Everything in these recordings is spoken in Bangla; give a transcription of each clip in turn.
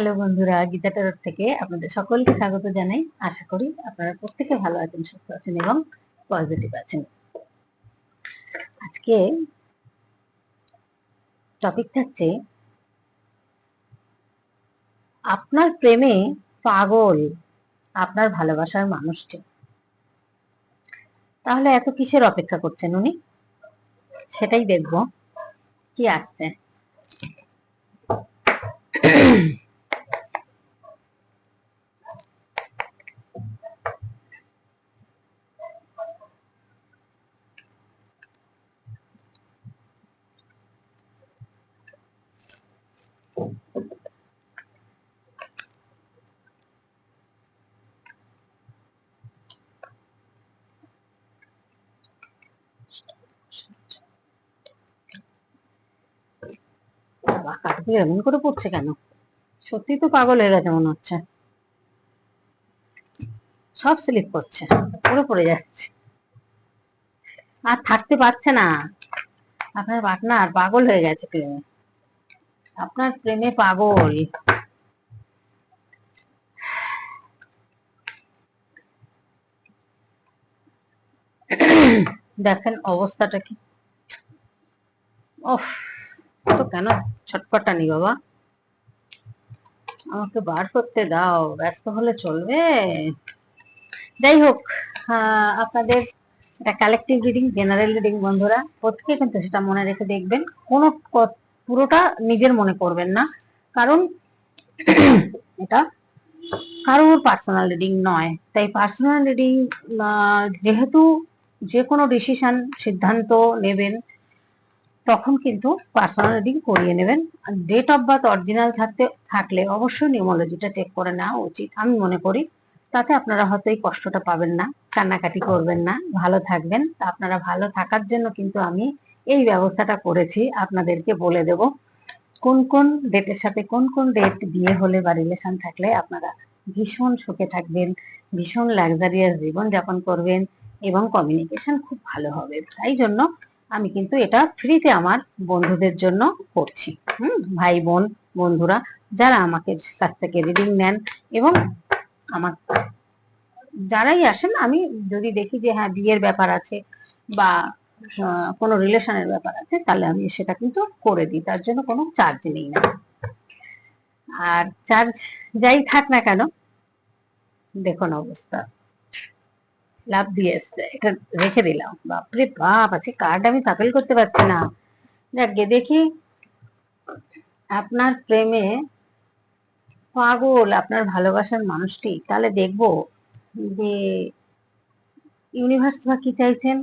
হ্যালো বন্ধুরা, গীতা টারোর থেকে আপনাদের সকলকে স্বাগত জানাই। আশা করি আপনারা প্রত্যেকে ভালো আছেন, সুস্থ আছেন এবং পজিটিভ আছেন। আজকে টপিক থাকছে, আপনার প্রেমে পাগল, আপনার ভালোবাসার মানুষটি। তাহলে এত কিসের অপেক্ষা করছেন উনি? সেটাই দেখব, কি আসছে। বাবা কাঠগুলো এমন করে পড়ছে কেন? সত্যি তো পাগল হয়ে গেছে মনে হচ্ছে। সব স্লিপ করছে পড়ে পড়ে যাচ্ছে। আর থাকতে পারছে না। আপনার পার্টনার পাগল হয়ে গেছে প্রেমে আপনার প্রেমে পাগল। দেখেন অবস্থাটা কি। ওফ তো কেন? ছটপটানি বাবা। আমাকে বার করতে দাও, ব্যস্ত হলে চলবে। যাই হোক আপনাদের এটা কালেকটিভ রিডিং জেনারেল রিডিং বন্ধুরা প্রত্যেকে কিন্তু সেটা মনে রেখে দেখবেন। কোনো পুরোটা নিজের মনে করবেন না। কারণ এটা কারোর পার্সোনাল রিডিং নয়। তাই পার্সোনাল রিডিং যেহেতু যে কোনো ডিসিশন সিদ্ধান্ত নেবেন তখন কিন্তু পার্সোনাল রিডিং করিয়ে নেবেন। ডেট অফ বার্থ অরিজিনাল থাকতে, থাকলে অবশ্যই নিউমোলজিটা চেক করে নেওয়া উচিত। আমি মনে করি তাতে আপনারা হয়তো এই কষ্টটা পাবেন না, কান্নাকাটি করবেন না, ভালো থাকবেন। আপনারা ভালো থাকার জন্য কিন্তু আমি এই ব্যবস্থাটা করেছি, আপনাদেরকে বলে দেব। কোন কোন ডেটের সাথে কোন কোন ডেট বিয়ে হলে বা রিলেশন থাকলে আপনারা ভীষণ সুখে থাকবেন, ভীষণ লাক্সারিয়াস জীবন যাপন করবেন এবং কমিউনিকেশন খুব ভালো হবে। তাই জন্য আমি কিন্তু এটা ফ্রিতে আমার বন্ধুদের জন্য করছি। হুম, ভাই, বোন, বন্ধুরা যারা আমাকে কাছ থেকে রিডিং নেন এবং আমার যারাই আসেন, আমি যদি দেখি যে হ্যাঁ বিয়ের ব্যাপার আছে বা কোনো রিলেশনের ব্যাপার আছে, তাহলে আমি সেটা কিন্তু করে দিই। তার জন্য কোনো চার্জ নেই না। আর চার্জ যাই থাক না কেন, দেখুন অবস্থা। লাভ দিয়ে এসছে এটা রেখে দিলাম। বাপরে বাপ আছে কার্ড আমি সাফেল করতে পারছি না। যাকে দেখি আপনার প্রেমে পাগল, আপনার ভালোবাসার মানুষটি। তাহলে দেখব যে ইউনিভার্স বা কি চাইছেন?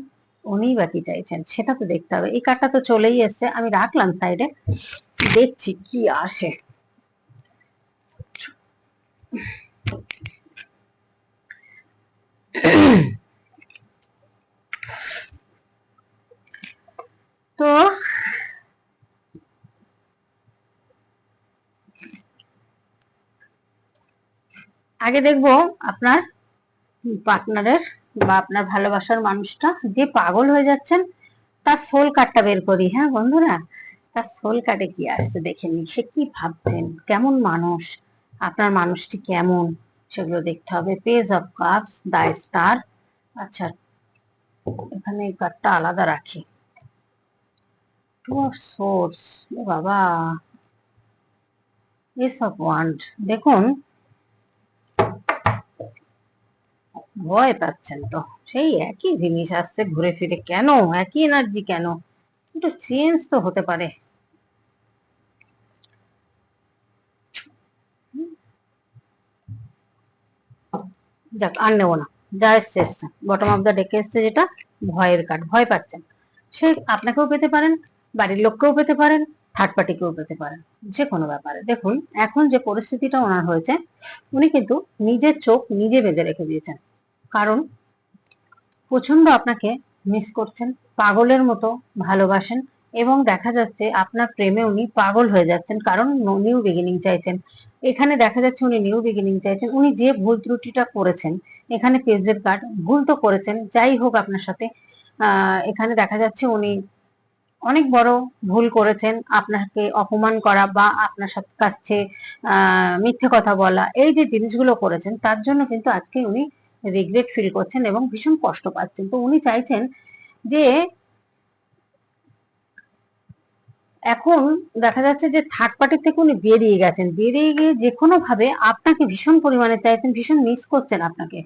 উনি বা কি চাইছেন? সেটা তো দেখতে হবে। এই কার্ডটা তো চলেই এসছে। আমি রাখলাম সাইডে দেখছি কি আসে। তো? আগে দেখব আপনার পার্টনারের বা আপনার ভালোবাসার মানুষটা যে পাগল হয়ে যাচ্ছেন, তার সোল কার্ডটা বের করি হ্যাঁ বন্ধুরা? তার সোল কার্ডে কি আসছে, দেখে নি সে কি ভাবছেন? কেমন মানুষ? আপনার মানুষটি কেমন? সেগুলো দেখতে হবে। Page of cups the star আচ্ছা এখানে এই কার্ডটা আলাদা রাখি। টু অফ সোর্স বাবা। এস অফ ওয়ান্ড দেখুন। ভয় পাচ্ছেন তো। সেই একই জিনিস আসছে ঘুরে ফিরে। কেন? একই এনার্জি কেন? একটু চেঞ্জ তো হতে পারে। যাক, আর নেব না। যা এসছে এসছে। বটম অফ দ্য ডেকে এসছে যেটা, ভয়ের কার্ড ভয় পাচ্ছেন। সে আপনাকেও পেতে পারেন, বাড়ির লোককেও পেতে পারেন থার্ড পার্টিকেও পেতে পারেন, যে কোনো ব্যাপারে। দেখুন, এখন যে পরিস্থিতিটা ওনার হয়েছে, উনি কিন্তু নিজের চোখ নিজে বেঁধে রেখে দিয়েছেন। কারণ প্রচণ্ড আপনাকে মিস করছেন, পাগলের মতো ভালোবাসেন এবং দেখা যাচ্ছে আপনার প্রেমে উনি পাগল হয়ে যাচ্ছেন, কারণ নিউ বিগিনিং চাইছেন। এখানে দেখা যাচ্ছে উনি নিউ বিগিনিং চাইছেন। উনি যে ভুল ত্রুটিটা করেছেন, এখানে পেজের কার্ড ভুল তো করেছেন, যাই হোক আপনার সাথে এখানে দেখা যাচ্ছে উনি অনেক বড় ভুল করেছেন, আপনাকে অপমান করা বা আপনার সাথে কাছে মিথ্যে কথা বলা, এই যে জিনিসগুলো করেছেন, তার জন্য কিন্তু আজকে উনি রিগ্রেট ফিল করছেন এবং ভীষণ কষ্ট পাচ্ছেন। তো উনি চাইছেন যে এখন দেখা যাচ্ছে যে থার্ড পার্টির থেকে উনি বেরিয়ে গেছেন। বেরিয়ে গিয়ে যে কোনো ভাবে আপনাকে ভীষণ পরিমাণে চাইছেন, ভীষণ মিস করছেন আপনাকে।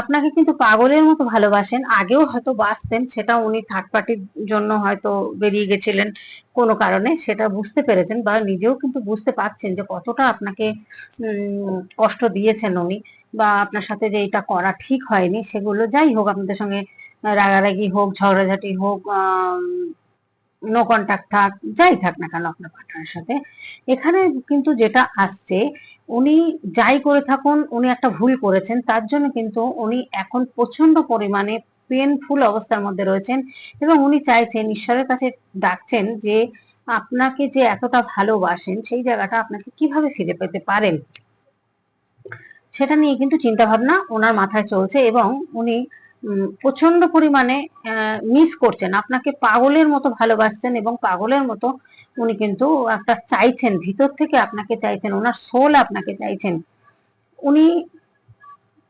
আপনাকে কিন্তু পাগলের মতো ভালোবাসেন, আগেও হয়তো বাসতেন সেটা উনি থার্ড পার্টির জন্য হয়তো বেরিয়ে গেছিলেন কোনো কারণে, সেটা বুঝতে পেরেছেন বা নিজেও কিন্তু বুঝতে পারছেন যে কতটা আপনাকে কষ্ট দিয়েছেন উনি বা আপনার সাথে যে এটা করা ঠিক হয়নি, সেগুলো যাই হোক, আপনাদের সঙ্গে রাগারাগি হোক, ঝগড়াঝাটি হোক নো কন্ট্যাক্ট থাক, যাই থাক না কেন আপনার পার্টনারের সাথে, এখানে কিন্তু যেটা আসছে, উনি যাই করে থাকুন, উনি একটা ভুল করেছেন, তার জন্য কিন্তু উনি এখন প্রচণ্ড পরিমাণে পেনফুল অবস্থার মধ্যে রয়েছেন এবং উনি চাইছেন, ঈশ্বরের কাছে ডাকছেন যে আপনাকে যে এতটা ভালোবাসেন, সেই জায়গাটা আপনাকে কীভাবে ফিরে পেতে পারেন? সেটা নিয়ে কিন্তু চিন্তা ভাবনা ওনার মাথায় চলছে এবং উনি প্রচণ্ড পরিমাণে মিস করছেন। আপনাকে পাগলের মতো ভালোবাসছেন এবং পাগলের মতো উনি কিন্তু একটা চাইছেন, ভিতর থেকে আপনাকে চাইছেন, ওনার সোল আপনাকে চাইছেন। উনি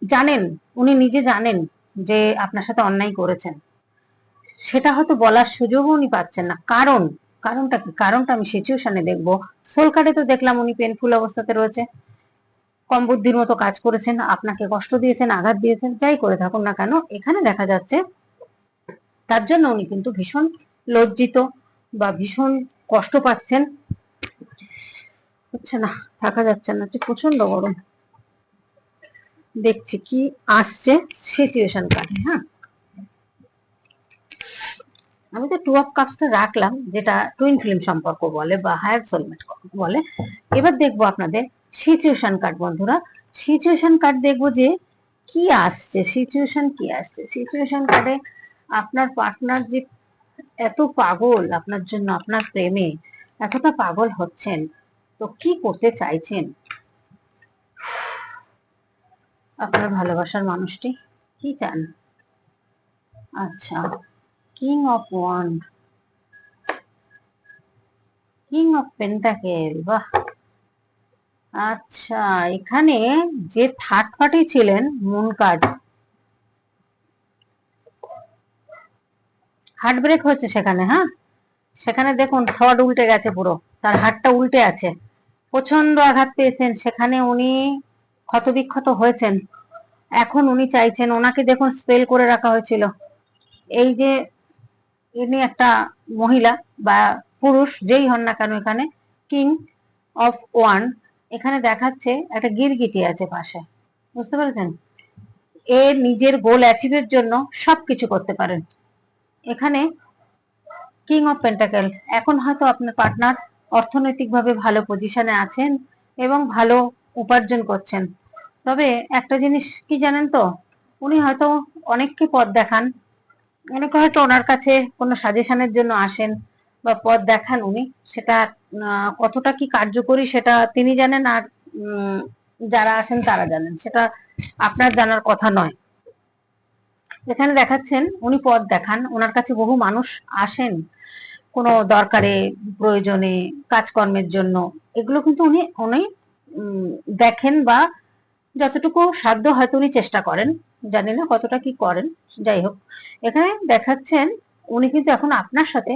জানেন, উনি নিজে জানেন যে আপনার সাথে অন্যায় করেছেন। সেটা হয়তো বলার সুযোগও উনি পাচ্ছেন না। কারণ, কারণটা কি? কারণটা আমি সিচুয়েশনে দেখব। সোল কার্ডে তো দেখলাম উনি পেনফুল অবস্থাতে রয়েছে। কম বুদ্ধির মতো কাজ করেছেন, আপনাকে কষ্ট দিয়েছেন, আঘাত দিয়েছেন, যাই করে থাকুন না কেন, এখানে দেখা যাচ্ছে তার জন্য উনি কিন্তু ভীষণ লজ্জিত বা ভীষণ কষ্ট পাচ্ছেন। হচ্ছে না, থাকা যাচ্ছে না, যে প্রচণ্ড গরম। দেখছি কি আসছে সিচুয়েশন কার্ডে হ্যাঁ। আমি তো টু অফ কাপসটা রাখলাম, যেটা টুইন ফিল্ম সম্পর্ক বলে বা হায়ার সোলমেট বলে। এবার দেখব আপনাদের সিচুয়েশন কার্ড বন্ধুরা সিচুয়েশন কার্ড দেখব যে কি আসছে সিচুয়েশন কি আসছে? সিচুয়েশন কার্ডে আপনার পার্টনার যে এত পাগল, আপনার জন্য, আপনার প্রেমে এতটা পাগল হচ্ছেন, তো কি করতে চাইছেন? আপনার ভালোবাসার মানুষটি কি চান? আচ্ছা king of wand king of pentacle বাহ! আচ্ছা এখানে যে থার্ড পার্টি ছিলেন মুন কার্ড হার্ট ব্রেক হচ্ছে সেখানে হ্যাঁ? সেখানে দেখুন থর্ড উল্টে গেছে পুরো, তার হাতটা উল্টে আছে। প্রচণ্ড আঘাত পেয়েছেন, সেখানে উনি ক্ষতবিক্ষত হয়েছেন। এখন উনি চাইছেন, ওনাকে দেখুন স্পেল করে রাখা হয়েছিল। এই যে ইনি একটা মহিলা বা পুরুষ, যেই হন না কেন এখানে কিং অফ ওয়ান এখানে দেখাচ্ছে একটা গিরগিটি আছে পাশে। বুঝতে পেরেছেন? এ নিজের গোল অ্যাচিভের জন্য সবকিছু করতে পারেন। এখানে কিং অফ পেন্টাকেল এখন হয়তো আপনার পার্টনার অর্থনৈতিকভাবে ভালো পজিশনে আছেন এবং ভালো উপার্জন করছেন। তবে একটা জিনিস কি জানেন তো? উনি হয়তো অনেককে পথ দেখান, অনেকে হয়তো ওনার কাছে কোনো সাজেশনের জন্য আসেন বা পথ দেখান উনি, সেটা কতটা কি কার্যকরী সেটা তিনি জানেন আর যারা আসেন তারা জানেন। সেটা আপনার জানার কথা নয়। এখানে দেখাচ্ছেন, উনি পথ দেখান, ওনার কাছে বহু মানুষ আসেন কোনো দরকারে, প্রয়োজনে, কাজকর্মের জন্য। এগুলো কিন্তু উনি উনি দেখেন বা যতটুকু সাধ্য হয়তো উনি চেষ্টা করেন, জানি না কতটা কি করেন, যাই হোক। এখানে দেখাচ্ছেন, উনি কিন্তু এখন আপনার সাথে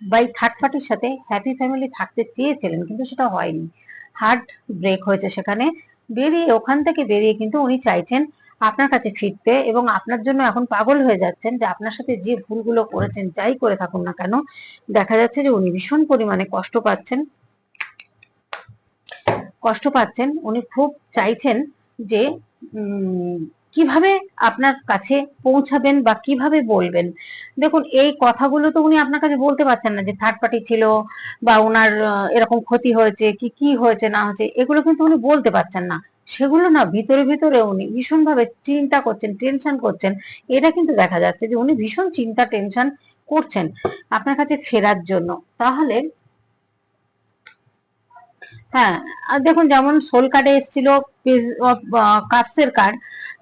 বা এই থার্ড পার্টির সাথে হ্যাপি ফ্যামিলি থাকতে চেয়েছিলেন কিন্তু সেটা হয়নি। হার্ট ব্রেক হয়েছে সেখানে। বেরিয়ে ওখান থেকে বেরিয়ে কিন্তু উনি চাইছেন আপনার কাছে ফিরতে এবং আপনার জন্য এখন পাগল হয়ে যাচ্ছেন যে আপনার সাথে যে ভুলগুলো করেছেন যাই করে থাকুন না কেন দেখা যাচ্ছে যে উনি ভীষণ পরিমাণে কষ্ট পাচ্ছেন। কষ্ট পাচ্ছেন। উনি খুব চাইছেন যে উম, কীভাবে আপনার কাছে পৌঁছাবেন বা কীভাবে বলবেন? দেখুন, এই কথাগুলো তো উনি আপনার কাছে বলতে পারছেন না যে থার্ড পার্টি ছিল বা ওনার এরকম ক্ষতি হয়েছে, কি কি হয়েছে, না হয়েছে, এগুলো কিন্তু উনি বলতে পারছেন না। সেগুলো না ভিতরে ভিতরে উনি ভীষণ ভাবে চিন্তা করছেন টেনশন করছেন। এটা কিন্তু দেখা যাচ্ছে যে উনি ভীষণ চিন্তা টেনশন করছেন আপনার কাছে ফেরার জন্য। তাহলে হ্যাঁ আর দেখুন যেমন সোল কার্ডে এসেছিল পেজ অফ কাপসের কার্ড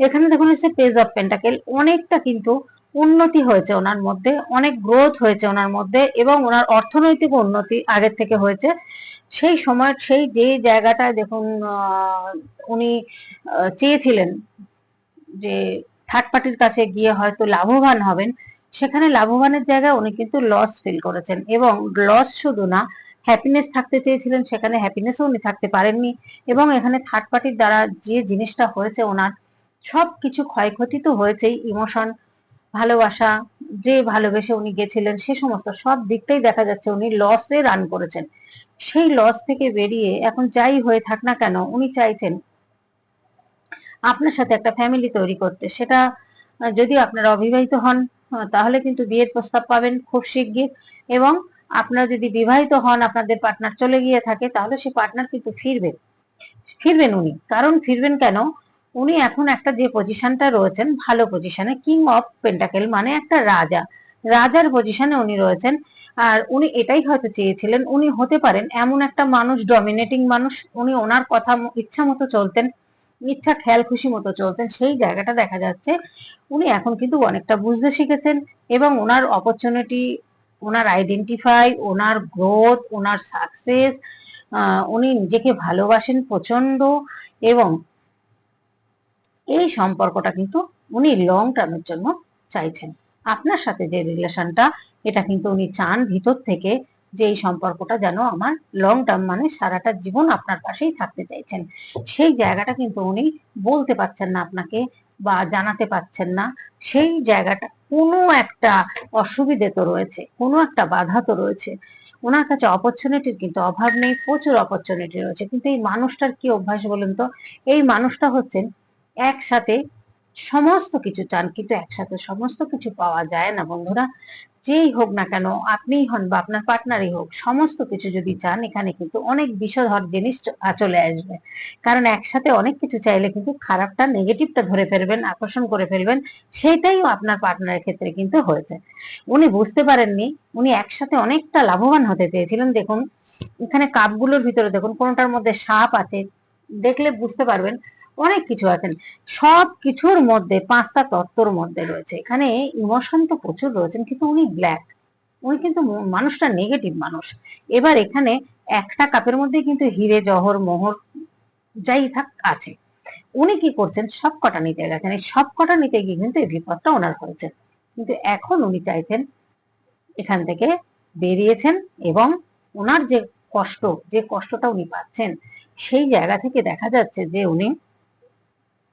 এখানে দেখুন এসেছে পেজ অফ পেন্টাকেল অনেকটা কিন্তু উন্নতি হয়েছে ওনার মধ্যে, অনেক গ্রোথ হয়েছে ওনার মধ্যে এবং ওনার অর্থনৈতিক উন্নতি আগের থেকে হয়েছে। সেই সময়, সেই যে জায়গাটায় দেখুন উনি চেয়েছিলেন যে থার্ড পার্টির কাছে গিয়ে হয়তো লাভবান হবেন, সেখানে লাভবানের জায়গায় উনি কিন্তু লস ফিল করেছেন এবং লস শুধু না হ্যাপিনেস থাকতে চেয়েছিলেন, সেখানে হ্যাপিনেসও উনি থাকতে পারেননি এবং এখানে থার্ড পার্টির দ্বারা যে জিনিসটা হয়েছে ওনার সব কিছু ক্ষয়ক্ষতি তো হয়েছেই ইমোশন ভালোবাসা, যে ভালোবেসে উনি গেছিলেন, সে সমস্ত সব দিকটাই দেখা যাচ্ছে উনি লসে রান করেছেন। সেই লস থেকে বেরিয়ে এখন যাই হয়ে থাক না কেন, উনি চাইছেন আপনার সাথে একটা ফ্যামিলি তৈরি করতে। সেটা যদি আপনারা অবিবাহিত হন তাহলে কিন্তু বিয়ের প্রস্তাব পাবেন খুব শিগগির এবং আপনারা যদি বিবাহিত হন, আপনাদের পার্টনার চলে গিয়ে থাকে, তাহলে সে পার্টনার কিন্তু ফিরবেন। ফিরবেন উনি। কারণ ফিরবেন কেন? উনি এখন একটা যে পজিশনটা রয়েছেন, ভালো পজিশনে কিং অফ পেন্টাকেল মানে একটা রাজা। রাজার পজিশনে উনি রয়েছেন। আর উনি এটাই হয়তো চেয়েছিলেন, উনি হতে পারেন এমন একটা মানুষ ডমিনেটিং মানুষ, উনি ওনার কথা ইচ্ছা মতো চলতেন, ইচ্ছা, খেয়াল, খুশি মতো চলতেন, সেই জায়গাটা দেখা যাচ্ছে। উনি এখন কিন্তু অনেকটা বুঝতে শিখেছেন এবং ওনার অপরচুনিটি ওনার আইডেন্টিফাই ওনার গ্রোথ ওনার সাকসেস উনি নিজেকে ভালোবাসেন প্রচণ্ড এবং এই সম্পর্কটা কিন্তু উনি লং টার্মের জন্য চাইছেন। আপনার সাথে যে রিলেশনটা এটা কিন্তু উনি চান ভিতর থেকে যে এই সম্পর্কটা যেন আমার লং টার্ম মানে সারাটা জীবন আপনার পাশেই থাকতে চাইছেন। সেই জায়গাটা কিন্তু উনি বলতে পারছেন না আপনাকে বা জানাতে পারছেন না। সেই জায়গাটা কোনো একটা অসুবিধে তো রয়েছে, কোনো একটা বাধা তো রয়েছে। ওনার কাছে অপরচুনিটির কিন্তু অভাব নেই, প্রচুর অপরচুনিটি রয়েছে। কিন্তু এই মানুষটার কি অভ্যাস বলুন তো? এই মানুষটা হচ্ছেন একসাথে সমস্ত কিছু চান, কিন্তু একসাথে সমস্ত কিছু পাওয়া যায় না, বন্ধুরা। যেই হোক না কেন, আপনিই হন বা আপনার পার্টনারই হোক, সমস্ত কিছু যদি চান, এখানে কিন্তু অনেক বিষধর জিনিস চলে আসবে। কারণ একসাথে অনেক কিছু চাইলে কিন্তু খারাপটা নেগেটিভটা ধরে ফেলবেন, আকর্ষণ করে ফেলবেন সেটাই আপনার পার্টনারের ক্ষেত্রে কিন্তু হয়েছে। উনি বুঝতে পারেননি, উনি একসাথে অনেকটা লাভবান হতে চেয়েছিলেন। দেখুন, এখানে কাপগুলোর ভিতরে দেখুন, কোনোটার মধ্যে সাপ আছে, দেখলে বুঝতে পারবেন অনেক কিছু আছেন সব কিছুর মধ্যে, পাঁচটা তত্ত্বর মধ্যে রয়েছে। এখানে ইমোশন তো প্রচুর রয়েছেন কিন্তু উনি ব্ল্যাক উনি কিন্তু মানুষটা নেগেটিভ মানুষ। এবার এখানে একটা কাপের মধ্যে কিন্তু হিরে, জহর, মোহর যাই থাক আছে। উনি কি করছেন? সব কটা নিতে গেছেন। এই সব কটা নিতে গিয়ে কিন্তু এই বিপদটা ওনার হয়েছে। কিন্তু এখন উনি চাইছেন এখান থেকে বেরিয়েছেন এবং ওনার যে কষ্ট, যে কষ্টটা উনি পাচ্ছেন, সেই জায়গা থেকে দেখা যাচ্ছে যে উনি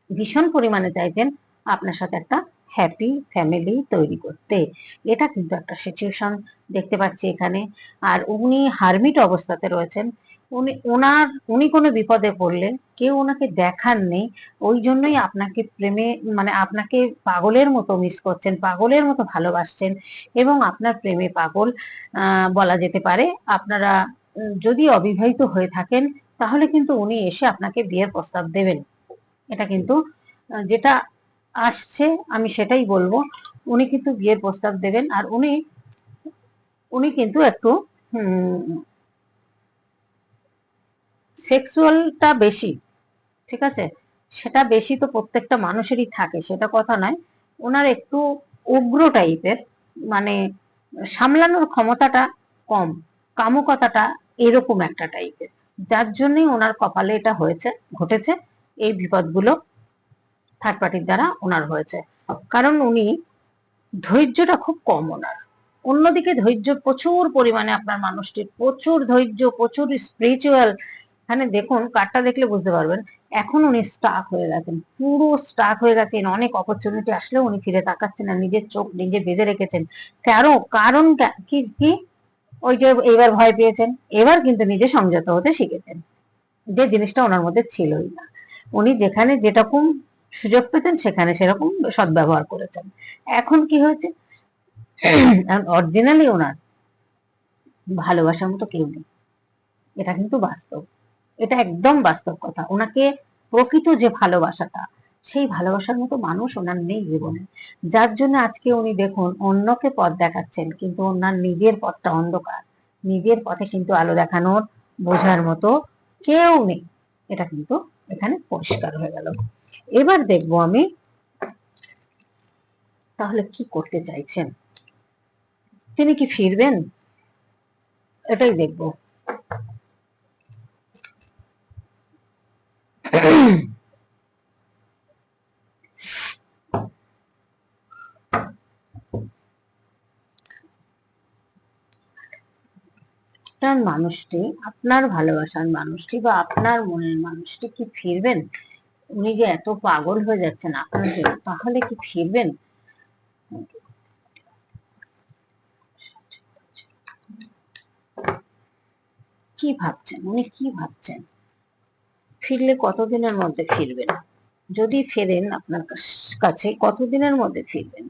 ভীষণ পরিমাণে চাইছেন আপনার সাথে একটা হ্যাপি ফ্যামিলি তৈরি করতে। এটা কিন্তু একটা সিচুয়েশন দেখতে পাচ্ছি এখানে। আর উনি হারমিট অবস্থাতে রয়েছেন। উনি, ওনার, উনি কোনো বিপদে পড়লে কেউ ওনাকে দেখার নেই। ওই জন্যই আপনাকে প্রেমে মানে আপনাকে পাগলের মতো মিস করছেন, পাগলের মতো ভালোবাসছেন এবং আপনার প্রেমে পাগল বলা যেতে পারে। আপনারা যদি অবিবাহিত হয়ে থাকেন তাহলে কিন্তু উনি এসে আপনাকে বিয়ের প্রস্তাব দেবেন। এটা কিন্তু যেটা আসছে আমি সেটাই বলব। উনি কিন্তু বিয়ের প্রস্তাব দেবেন আর উনি উনি কিন্তু একটু সেক্সুয়ালটা বেশি, ঠিক আছে? সেটা বেশি তো প্রত্যেকটা মানুষেরই থাকে, সেটা কথা নয়। ওনার একটু উগ্র টাইপের মানে সামলানোর ক্ষমতাটা কম, কামুকতাটা এরকম একটা টাইপের। যার জন্যই ওনার কপালে এটা হয়েছে, ঘটেছে। এই বিপদগুলো থার্ড পার্টির দ্বারা ওনার হয়েছে। কারণ উনি ধৈর্যটা খুব কম ওনার। অন্যদিকে ধৈর্য প্রচুর পরিমাণে আপনার মানুষটির, প্রচুর ধৈর্য, প্রচুর স্পিরিচুয়াল এখানে দেখুন কার্ডটা দেখলে বুঝতে পারবেন, এখন উনি স্টাক হয়ে গেছেন। পুরো স্টাক হয়ে গেছেন, অনেক অপরচুনিটি আসলেও উনি ফিরে তাকাচ্ছেন না, নিজের চোখ নিজে বেঁধে রেখেছেন। কেন কারণ কি কি? ওই যে এবার ভয় পেয়েছেন, এবার কিন্তু নিজে সংযত হতে শিখেছেন। যে জিনিসটা ওনার মধ্যে ছিলই না। উনি যেখানে যেরকম সুযোগ পেতেন, সেখানে সেরকম সদ্ব্যবহার করেছেন। এখন কি হয়েছে? অরিজিনালি ওনার ভালোবাসার মতো কেউ নেই। এটা কিন্তু বাস্তব। এটা একদম বাস্তব কথা। ওনাকে প্রকৃত যে ভালোবাসাটা, সেই ভালোবাসার মতো মানুষ ওনার নেই জীবনে। যার জন্য আজকে উনি দেখুন, অন্যকে পথ দেখাচ্ছেন, কিন্তু ওনার নিজের পথটা অন্ধকার। নিজের পথে কিন্তু আলো দেখানোর বোঝার মতো কেউ নেই। এটা কিন্তু এখানে পরিষ্কার হয়ে গেল। এবার দেখব আমি তাহলে কি করতে চাইছেন? তিনি কি ফিরবেন? এটাই দেখব আপনার মানুষটি, আপনার ভালোবাসার মানুষটি বা আপনার মনের মানুষটি কি ফিরবেন? উনি যে এত পাগল হয়ে যাচ্ছেন আপনার জন্য, তাহলে কি ফিরবেন? কি ভাবছেন? উনি কি ভাবছেন? ফিরলে কতদিনের মধ্যে ফিরবেন? যদি ফেরেন আপনার কাছে কতদিনের মধ্যে ফিরবেন?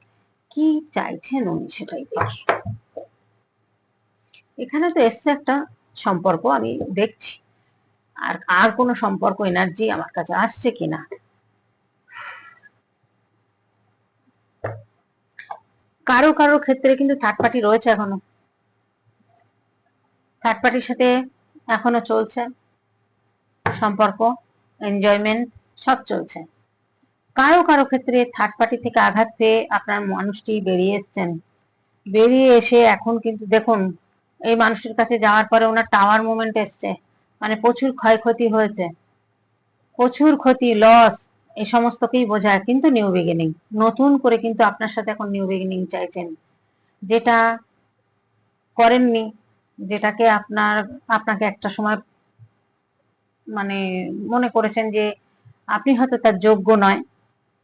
কি চাইছেন উনি সেটাই দেখি। এখানে তো এসছে একটা সম্পর্ক, আমি দেখছি। আর আর কোনো সম্পর্ক এনার্জি আমার কাছে আসছে কিনা কারও কারও ক্ষেত্রে কিন্তু থার্ড পার্টি রয়েছে এখনও। থার্ড পার্টির সাথে এখনও চলছে সম্পর্ক এনজয়মেন্ট সব চলছে। কারও কারও ক্ষেত্রে থার্ড পার্টি থেকে আঘাত পেয়ে আপনার মানুষটি বেরিয়ে এসছেন। বেরিয়ে এসে এখন কিন্তু দেখুন এই মানুষের কাছে যাওয়ার পরে ওনার টাওয়ার মুভমেন্ট এসছে। মানে প্রচুর ক্ষয়ক্ষতি হয়েছে। প্রচুর ক্ষতি লস এই সমস্তকেই বোঝায়। কিন্তু নিউ বিগিনিং নতুন করে কিন্তু আপনার সাথে এখন নিউ বিগিনিং চাইছেন। যেটা করেননি, যেটাকে আপনার, আপনাকে একটা সময় মানে মনে করেছেন যে আপনি হয়তো তার যোগ্য নয়।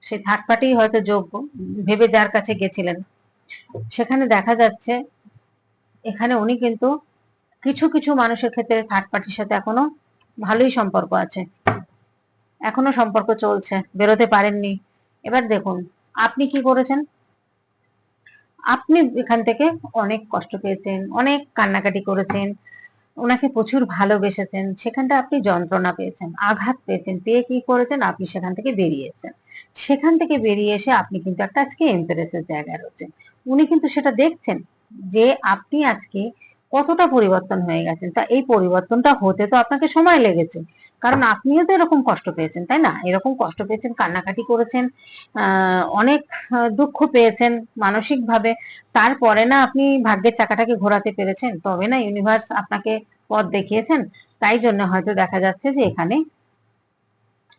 সে থার্ড পার্টি হয়তো যোগ্য। ভেবে যার কাছে গেছিলেন। সেখানে দেখা যাচ্ছে এখানে উনি কিন্তু কিছু কিছু মানুষের ক্ষেত্রে থার্ড পার্টির সাথে এখনও ভালোই সম্পর্ক আছে। এখনও সম্পর্ক চলছে, বেরোতে পারেননি। এবার দেখুন, আপনি কি করেছেন? আপনি এখান থেকে অনেক কষ্ট পেয়েছেন, অনেক কান্নাকাটি করেছেন ওনাকে প্রচুর ভালোবেসেছেন, সেখানটা আপনি যন্ত্রণা পেয়েছেন, আঘাত পেয়েছেন, পেয়ে কি করেছেন? আপনি সেখান থেকে বেরিয়েছেন সেখান থেকে বেরিয়ে এসে আপনি কিন্তু একটা আজকে এমপ্রেসের জায়গায় রয়েছেন। উনি কিন্তু সেটা দেখছেন। যে আপনি আজকে কতটা পরিবর্তন হয়ে গেছেন, তা এই পরিবর্তনটা হতে তো আপনাকে সময় লেগেছে। কারণ আপনিও তো এরকম কষ্ট পেয়েছেন, তাই না? এরকম কষ্ট পেয়েছেন, কান্নাকাটি করেছেন অনেক দুঃখ পেয়েছেন মানসিক ভাবে তারপরে না আপনি ভাগ্যের চাকাটাকে ঘোরাতে পেরেছেন, তবে না ইউনিভার্স আপনাকে পথ দেখিয়েছেন। তাই জন্য হয়তো দেখা যাচ্ছে যে এখানে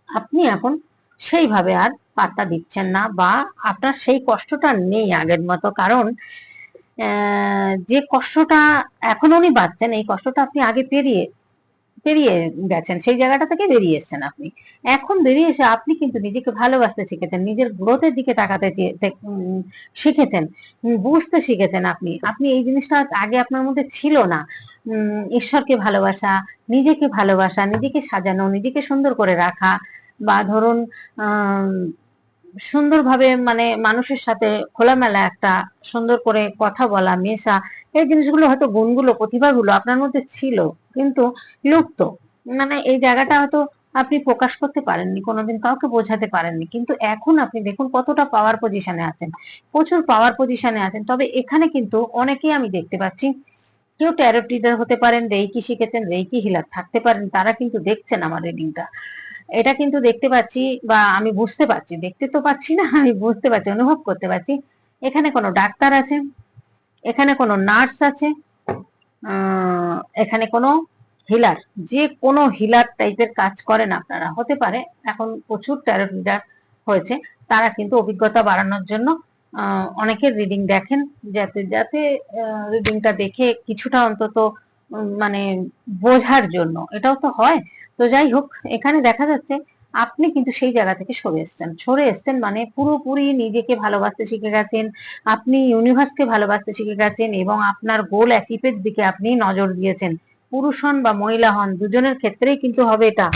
আপনি এখন সেইভাবে আর পাত্তা দিচ্ছেন না বা আপনার সেই কষ্টটা নেই আগের মতো। কারণ যে কষ্টটা এখন উনি পাচ্ছেন এই কষ্টটা আপনি আগে পেরিয়ে পেরিয়ে গেছেন, সেই জায়গাটা থেকে বেরিয়ে এসছেন আপনি। এখন বেরিয়ে এসে আপনি কিন্তু নিজেকে ভালোবাসতে শিখেছেন, নিজের গ্রোথের দিকে তাকাতে শিখেছেন বুঝতে শিখেছেন আপনি। আপনি এই জিনিসটা আগে আপনার মধ্যে ছিল না। ঈশ্বরকে ভালোবাসা, নিজেকে ভালোবাসা, নিজেকে সাজানো, নিজেকে সুন্দর করে রাখা বা ধরুন সুন্দরভাবে মানে মানুষের সাথে খোলামেলা একটা সুন্দর করে কথা বলা, মেশা, এই জিনিসগুলো হয়তো গুণগুলো, প্রতিভাগুলো আপনার মধ্যে ছিল, কিন্তু লুপ্ত। মানে এই জায়গাটা হয়তো আপনি প্রকাশ করতে পারেননি, কোনোদিন কাউকে বোঝাতে পারেননি, কিন্তু এখন আপনি দেখুন কতটা পাওয়ার পজিশনে আছেন। প্রচুর পাওয়ার পজিশনে আছেন, তবে এখানে কিন্তু অনেকেই আমি দেখতে পাচ্ছি, কেউ ট্যারো টিডার হতে পারেন, রেইকি শিখেছেন, রেইকি হিলার থাকতে পারেন, তারা কিন্তু দেখছেন আমার রিডিংটা এটা কিন্তু দেখতে পাচ্ছি বা আমি বুঝতে পারছি। দেখতে তো পাচ্ছি না, আমি বুঝতে পারছি, অনুভব করতে পারছি। এখানে কোনো ডাক্তার আছে, এখানে কোনো নার্স আছে এখানে কোনো হিলার যে কোনো হিলার টাইপের কাজ করেন আপনারা। হতে পারে, এখন প্রচুর ট্যারো হিলার হয়েছে, তারা কিন্তু অভিজ্ঞতা বাড়ানোর জন্য অনেকের রিডিং দেখেন, যাতে যাতে রিডিংটা দেখে কিছুটা অন্তত মানে বোঝার জন্য। এটাও তো হয় তো যাই হোক, এখানে দেখা যাচ্ছে আপনি কিন্তু সেই জায়গা থেকে সরে এসছেন। সরে এসছেন মানে পুরোপুরি নিজেকে ভালোবাসতে শিখে গেছেন, আপনি ইউনিভার্সকে ভালোবাসতে শিখে গেছেন এবং আপনার গোল অ্যাচিভের দিকে আপনি নজর দিয়েছেন। পুরুষ হন বা মহিলা হন, দুজনের ক্ষেত্রেই কিন্তু হবে এটা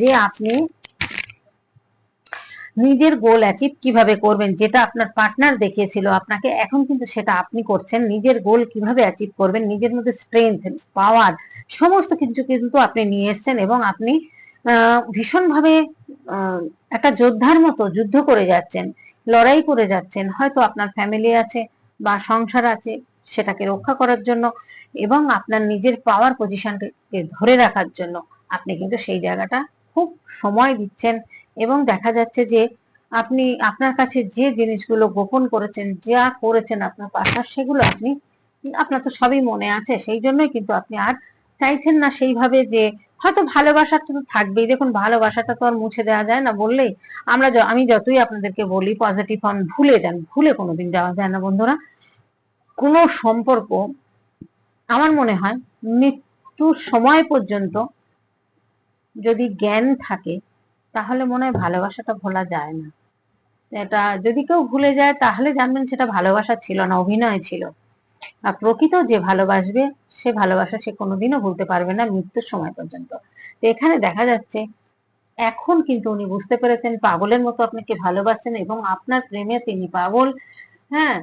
যে আপনি নিজের গোল অ্যাচিভ কীভাবে করবেন, যেটা আপনার পার্টনার দেখিয়েছিল, আপনাকে এখন কিন্তু সেটা আপনি করছেন, নিজের গোল কীভাবে অ্যাচিভ করবেন, নিজের মধ্যে স্ট্রেংথ পাওয়ার সমস্ত কিছু কিন্তু আপনি নিয়ে এসছেন এবং আপনি ভীষণভাবে একটা যোদ্ধার মতো যুদ্ধ করে যাচ্ছেন, লড়াই করে যাচ্ছেন, হয়তো আপনার ফ্যামিলি আছে বা সংসার আছে সেটাকে রক্ষা করার জন্য এবং আপনার নিজের পাওয়ার পজিশনকে ধরে রাখার জন্য আপনি কিন্তু সেই জায়গাটা খুব সময় দিচ্ছেন। এবং দেখা যাচ্ছে যে আপনি আপনার কাছে যে জিনিসগুলো গোপন করেছেন, যা করেছেন আপনার পাশার সেগুলো আপনি, আপনার তো সবই মনে আছে, সেই জন্যই কিন্তু আপনি আর চাইছেন না সেইভাবে যে, হয়তো ভালোবাসা তো থাকবেই। দেখুন, ভালোবাসাটা তো আর মুছে দেওয়া যায় না বললেই আমরা আমি যতই আপনাদেরকে বলি পজিটিভ হন, ভুলে যান, ভুলে কোনোদিন যাওয়া যায় না বন্ধুরা। কোনো সম্পর্ক, আমার মনে হয়, মৃত্যুর সময় পর্যন্ত যদি জ্ঞান থাকে তাহলে মনে হয় ভালোবাসাটা ভোলা যায় না। এটা যদি কেউ ভুলে যায়, তাহলে জানবেন সেটা ভালোবাসা ছিল না, অভিনয় ছিল। আর প্রকৃত যে ভালোবাসবে, সে ভালোবাসা সে কোনোদিনও ভুলতে পারবে না মৃত্যুর সময় পর্যন্ত। তো এখানে দেখা যাচ্ছে, এখন কিন্তু উনি বুঝতে পেরেছেন পাগলের মতো আপনাকে ভালোবাসেন এবং আপনার প্রেমে তিনি পাগল। হ্যাঁ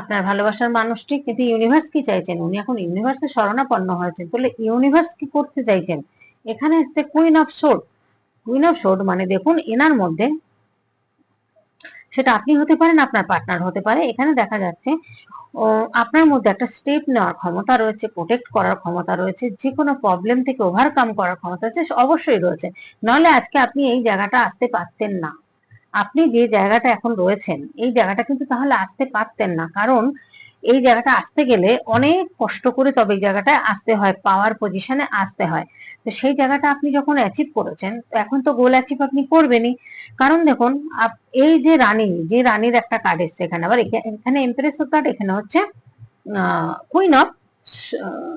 আপনার ভালোবাসার মানুষটি কিন্তু ইউনিভার্স কি চাইছেন? উনি এখন ইউনিভার্সের শরণাপন্ন হয়েছেন। তাহলে ইউনিভার্স কি করতে চাইছেন? এখানে এসছে queen of sword queen of sword মানে দেখুন, এনার মধ্যে সেটা আপনি হতে পারেন, আপনার পার্টনার হতে পারে। এখানে দেখা যাচ্ছে আপনার মধ্যে একটা স্টেপ নেওয়ার ক্ষমতা রয়েছে প্রোটেক্ট করার ক্ষমতা রয়েছে যে কোনো প্রবলেম থেকে ওভারকাম করার ক্ষমতা আছে অবশ্যই রয়েছে। নাহলে আজকে আপনি এই জায়গাটা আসতে পারতেন না। আপনি যে জায়গাটা এখন রয়েছেন, এই জায়গাটা কিন্তু তাহলে আসতে পারতেন না। কারণ এই জায়গাটা আসতে গেলে অনেক কষ্ট করে তবে এই জায়গাটায় আসতে হয়, পাওয়ার পজিশনে আসতে হয়। তো সেই জায়গাটা আপনি যখন অ্যাচিভ করেছেন এখন তো গোল অ্যাচিভ আপনি করবেনই। কারণ দেখুন এই যে রানী যে রানীর একটা কার্ড এসছে এখানে, আবার এখা- এখানে এমপ্রেস কার্ড এখানে হচ্ছে কুইন অফ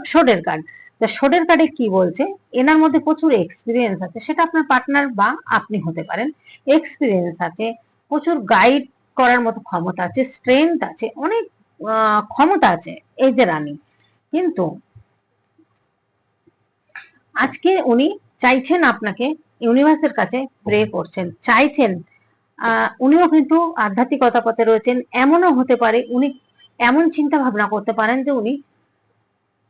শোডের কার্ড তো শোডের কার্ডে কি বলছে? এনার মধ্যে প্রচুর এক্সপিরিয়েন্স আছে, সেটা আপনার পার্টনার বা আপনি হতে পারেন। এক্সপিরিয়েন্স আছে, প্রচুর গাইড করার মতো ক্ষমতা আছে স্ট্রেংথ আছে, অনেক ক্ষমতা আছে, এই যে রানী। কিন্তু আজকে উনি চাইছেন আপনাকে ইউনিভার্সের কাছে প্রে করছেন, চাইছেন উনিও কিন্তু আধ্যাত্মিকতা পথে রয়েছেন, এমনও হতে পারে উনি এমন চিন্তা ভাবনা করতে পারেন যে উনি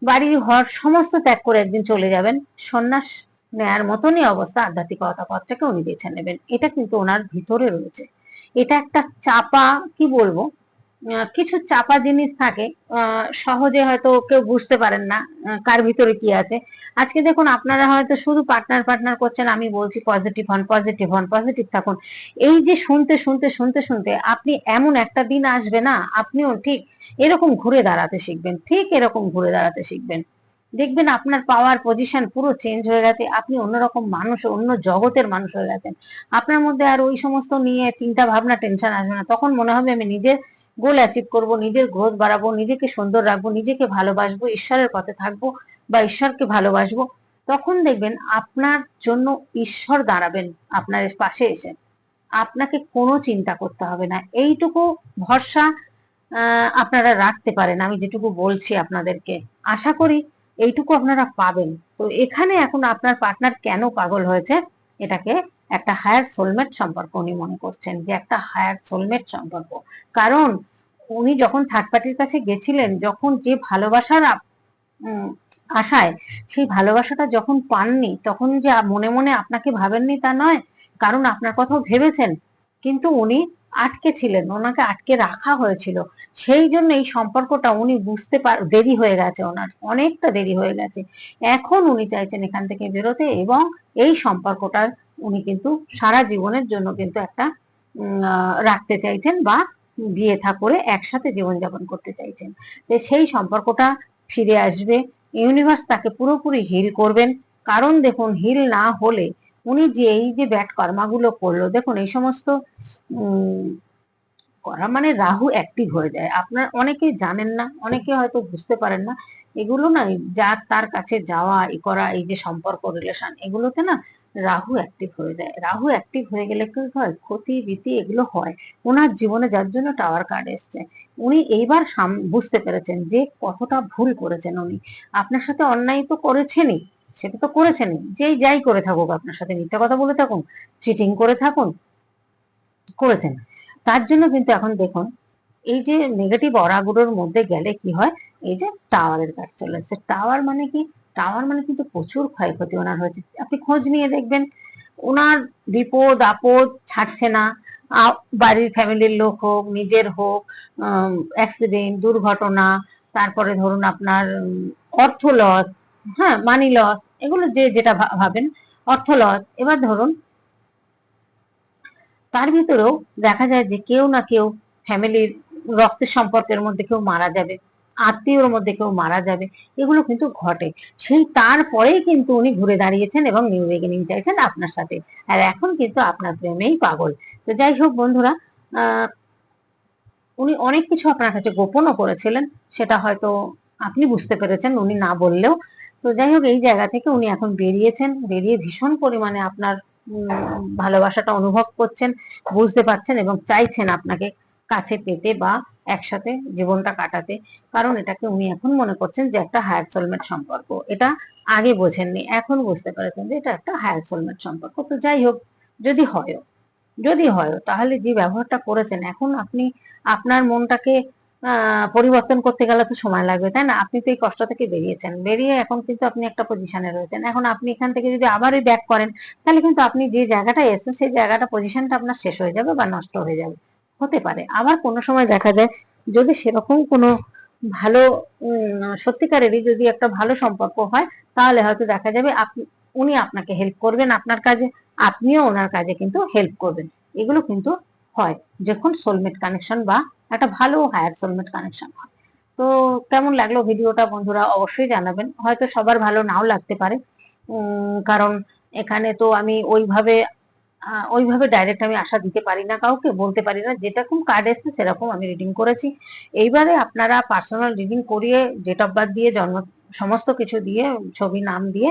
বাড়ি ঘর সমস্ত ত্যাগ করে একদিন চলে যাবেন, সন্ন্যাস নেয়ার মতনই অবস্থা আধ্যাত্মিকতা পথটাকে উনি বেছে নেবেন। এটা কিন্তু ওনার ভিতরে রয়েছে। এটা একটা চাপা, কি বলব? কিছু চাপা জিনিস থাকে সহজে হয়তো কেউ বুঝতে পারেন না কার ভিতরে কি আছে। আজকে দেখুন, আপনারা হয়তো শুধু পার্টনার পার্টনার করছেন, আমি বলছি পজিটিভ হন পজিটিভ হন পজিটিভ থাকুন। এই যে শুনতে শুনতে শুনতে শুনতে আপনি এমন একটা দিন আসবে না, আপনিও ঠিক এরকম ঘুরে দাঁড়াতে শিখবেন, ঠিক এরকম ঘুরে দাঁড়াতে শিখবেন। দেখবেন আপনার পাওয়ার পজিশন পুরো চেঞ্জ হয়ে গেছে, আপনি অন্যরকম মানুষ, অন্য জগতের মানুষ হয়ে গেছেন। আপনার মধ্যে আর ওই সমস্ত নিয়ে চিন্তা ভাবনা টেনশন আসবে না। তখন মনে হবে আমি নিজের গোল অ্যাচিভ করব, নিজের গ্রোথ বাড়াবো, নিজেকে সুন্দর রাখব, নিজেকে ভালোবাসবো, ঈশ্বরের পথে থাকব বা ঈশ্বরকে ভালোবাসবো, তখন দেখবেন আপনার জন্য ঈশ্বর দাঁড়াবেন আপনার পাশে এসে। আপনাকে কোনো চিন্তা করতে হবে না। এইটুকু ভরসা আপনারা রাখতে পারেন। আমি যেটুকু বলছি আপনাদেরকে। আশা করি এইটুকু আপনারা পাবেন। তো এখানে এখন আপনার পার্টনার কেন পাগল হয়েছে? এটাকে একটা হায়ার সোলমেট সম্পর্ক উনি মনে করছেন যে একটা হায়ার সোলমেট সম্পর্ক। কারণ উনি যখন থার্ড পার্টির কাছে গেছিলেন, যখন যে ভালোবাসার আশায় সেই ভালোবাসাটা যখন পাননি, তখন যে মনে মনে আপনাকে ভাবেননি তা নয়, কারণ আপনার কথাও ভেবেছেন। কিন্তু উনি আটকে ছিলেন, ওনাকে আটকে রাখা হয়েছিল। সেই জন্য এই সম্পর্কটা উনি বুঝতে পার দেরি হয়ে গেছে ওনার, অনেকটা দেরি হয়ে গেছে। এখন উনি চাইছেন এখান থেকে বেরোতে এবং এই সম্পর্কটার উনি কিন্তু সারা জীবনের জন্য কিন্তু একটা রাখতে চাইছেন বা বিয়ে থা করে একসাথে জীবনযাপন করতে চাইছেন। তো সেই সম্পর্কটা ফিরে আসবে ইউনিভার্স তাকে পুরোপুরি হিল করবেন। কারণ দেখুন হিল না হলে উনি যে এই যে ব্যাট কর্মাগুলো করল, দেখুন এই সমস্ত করা। মানে রাহু অ্যাক্টিভ হয়ে যায়। আপনার অনেকে জানেন না, অনেকে হয়তো বুঝতে পারেন না। এগুলো না যার তার কাছে যাওয়া, এ করা, এই যে সম্পর্ক রিলেশন এগুলোতে না রাহু অ্যাক্টিভ হয়ে যায়। রাহু অ্যাক্টিভ হয়ে গেলে কি হয়? ক্ষতি, ভীতি এগুলো হয়। ওনার জীবনে যার জন্য টাওয়ার কার্ড এসছে। উনি এইবার বুঝতে পেরেছেন যে কতটা ভুল করেছেন উনি। আপনার সাথে অন্যায় তো করেছেনই, সেটা তো করেছেনই। যেই যাই করে থাকুক আপনার সাথে। মিথ্যা কথা বলে থাকুন চিটিং করে থাকুন, করেছেন। তার জন্য কিন্তু এখন দেখুন, এই যে নেগেটিভ অরাগুলোর মধ্যে গেলে কি হয়? এই যে টাওয়ারের কাজ চলে এসেছে টাওয়ার মানে কি? টাওয়ার মানে কিন্তু প্রচুর ক্ষয়ক্ষতি ওনার হয়েছে। আপনি খোঁজ নিয়ে দেখবেন, ওনার বিপদ আপদ ছাড়ছে না। বাড়ির ফ্যামিলির লোক হোক, নিজের হোক অ্যাক্সিডেন্ট দুর্ঘটনা, তারপরে ধরুন আপনার অর্থ লস হ্যাঁ মানি লস এগুলো যে যেটা ভাবেন, অর্থ লস এবার ধরুন তার ভিতরেও দেখা যায় যে কেউ না কেউ ফ্যামিলির রক্তের সম্পর্কের মধ্যে কেউ মারা যাবে, আত্মীয়র মধ্যে কেউ মারা যাবে, এগুলো কিন্তু ঘটে। সেই তারপরেই কিন্তু উনি ঘুরে দাঁড়িয়েছেন এবং নিউ বিগিনিং চাইছেন আপনার সাথে। আর এখন কিন্তু আপনার প্রেমেই পাগল। তো যাই হোক বন্ধুরা উনি অনেক কিছু আপনার কাছে গোপনও করেছিলেন, সেটা হয়তো আপনি বুঝতে পেরেছেন, উনি না বললেও। তো যাই হোক, এই জায়গা থেকে উনি এখন বেরিয়েছেন, বেরিয়ে ভীষণ পরিমাণে আপনার ভালোবাসাটা অনুভব করছেন, বুঝতে পারছেন এবং চাইছেন আপনাকে কাছে পেতে বা একসাথে জীবনটা কাটাতে। কারণ এটাকে উনি এখন মনে করছেন যে একটা হায়ার সোলমেট সম্পর্ক। এটা আগে বোঝেননি, এখন বুঝতে পেরেছেন যে এটা একটা হায়ার সোলমেট সম্পর্ক। তো যাই হোক, যদি হয় যদি হয় তাহলে যে ব্যবহারটা করেছেন, এখন আপনি আপনার মনটাকে পরিবর্তন করতে গেলে তো সময় লাগবে, তাই না? আপনি তো এই কষ্ট থেকে বেরিয়েছেন। বেরিয়ে এখন কিন্তু আপনি একটা পজিশনে রয়েছেন। এখন আপনি এখান থেকে যদি আবারই ব্যাক করেন, তাহলে কিন্তু আপনি যে জায়গাটা এসেছেন, সেই জায়গাটা পজিশনটা আপনার শেষ হয়ে যাবে বা নষ্ট হয়ে যাবে। হতে পারে। আবার কোনো সময় দেখা যায়, যদি সেরকম কোনো ভালো সত্যিকারেরই যদি একটা ভালো সম্পর্ক হয়, তাহলে হয়তো দেখা যাবে আপনি, উনি আপনাকে হেল্প করবেন। আপনার কাজে, আপনিও ওনার কাজে কিন্তু হেল্প করবেন। এগুলো কিন্তু হয়। যখন সোলমেট কানেকশন বা একটা ভালো হায়ার সোলমেট কানেকশন হয়। তো কেমন লাগল ভিডিওটা বন্ধুরা? অবশ্যই জানাবেন। হয়তো সবার ভালো নাও লাগতে পারে। কারণ এখানে তো আমি ওইভাবে ওইভাবে ডাইরেক্ট আমি আশা দিতে পারি না কাউকে, বলতে পারি না। যেরকম কার্ড এসছে, সেরকম আমি রিডিং করেছি। এইবারে আপনারা পার্সোনাল রিডিং করিয়ে ডেট অফ বার্থ দিয়ে, জন্ম, সমস্ত কিছু দিয়ে, ছবি, নাম দিয়ে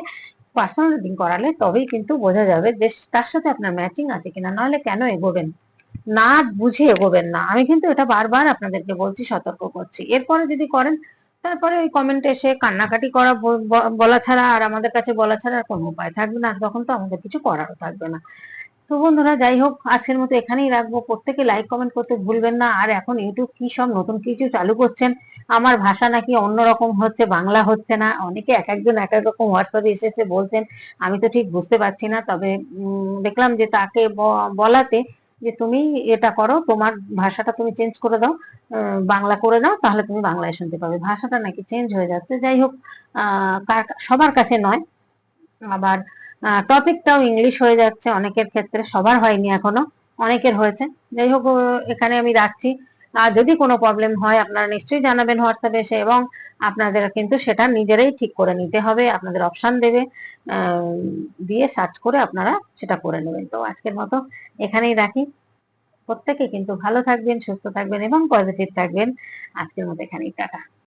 পার্সোনাল রিডিং করালে তবেই কিন্তু বোঝা যাবে যে তার সাথে আপনার ম্যাচিং আছে কিনা। নাহলে কেন এগোবেন? না বুঝে এগোবেন না। আমি কিন্তু এটা বারবার আপনাদেরকে বলছি, সতর্ক করছি। এরপরে যদি করেন, তারপরে ওই কমেন্টে এসে কান্নাকাটি করা বলা ছাড়া আর আমাদের কাছে বলা ছাড়া আর কোনো উপায় থাকবে না। তখন তো আমাদের কিছু করারও থাকবে না। তো বন্ধুরা, যাই হোক, আজকের মতো এখানেই রাখব। প্রত্যেকে লাইক কমেন্ট করতে ভুলবেন না। আর এখন ইউটিউব কি সব নতুন কিছু চালু করছেন? আমার ভাষা নাকি অন্যরকম হচ্ছে, বাংলা হচ্ছে না। অনেকে এক একজন এক এক রকম হোয়াটসঅ্যাপে এসে বলছেন। আমি তো ঠিক বুঝতে পারছি না। তবে দেখলাম যে তাকে বলাতে যে তুমি এটা করো, তোমার ভাষাটা তুমি চেঞ্জ করে দাও বাংলা করে দাও তাহলে তুমি বাংলায় শুনতে পাবে। ভাষাটা নাকি চেঞ্জ হয়ে যাচ্ছে। যাই হোক সবার কাছে নয়, আবার টপিকটাও ইংলিশ হয়ে যাচ্ছে, অনেকের ক্ষেত্রে সবার হয়নি এখনও, অনেকের হয়েছে। যাই হোক এখানে আমি রাখছি। আর যদি কোনো প্রবলেম হয়, আপনারা নিশ্চয়ই জানাবেন হোয়াটসঅ্যাপে এসে এবং আপনাদের কিন্তু সেটা নিজেরাই ঠিক করে নিতে হবে। আপনাদের অপশান দেবে দিয়ে সার্চ করে আপনারা সেটা করে নেবেন। তো আজকের মতো এখানেই রাখি। প্রত্যেকে কিন্তু ভালো থাকবেন, সুস্থ থাকবেন এবং পজিটিভ থাকবেন। আজকের মতো এখানেই, টাটা।